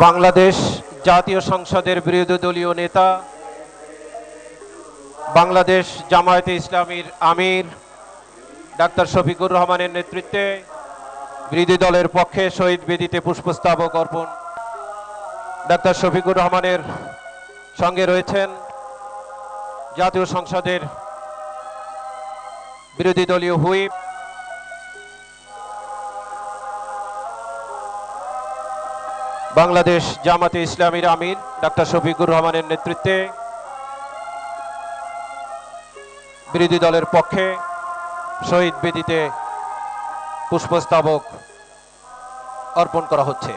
বাংলাদেশ জাতীয় সংসদের বিরোধী দলীয় নেতা, বাংলাদেশ জামায়াতে ইসলামীর আমির ডাক্তার শফিকুর রহমানের নেতৃত্বে বিরোধী দলের পক্ষে শহীদ বেদিতে পুষ্পস্তবক অর্পণ। ডাক্তার শফিকুর রহমানের সঙ্গে রয়েছেন জাতীয় সংসদের বিরোধী দলীয় হুইপ। বাংলাদেশ জামাতে ইসলামীর আমির ডাক্তার শফিকুর রহমানের নেতৃত্বে বিরোধী দলের পক্ষে শহীদ বেদিতে পুষ্পস্তাবক অর্পণ করা হচ্ছে।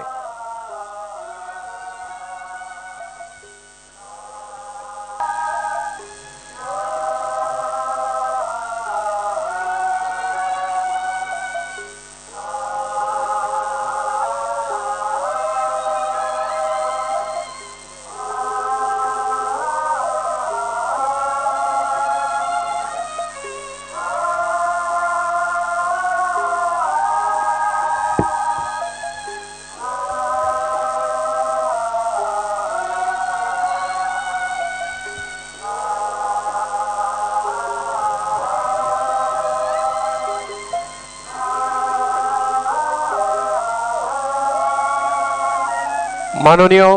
মাননীয়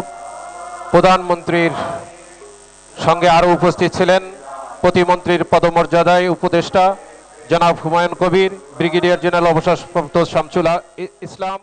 প্রধানমন্ত্রীর সঙ্গে আরও উপস্থিত ছিলেন প্রতিমন্ত্রীর পদমর্যাদায় উপদেষ্টা জনাব হুমায়ুন কবির, ব্রিগেডিয়ার জেনারেল অবসরপ্রাপ্ত শামসুল ইসলাম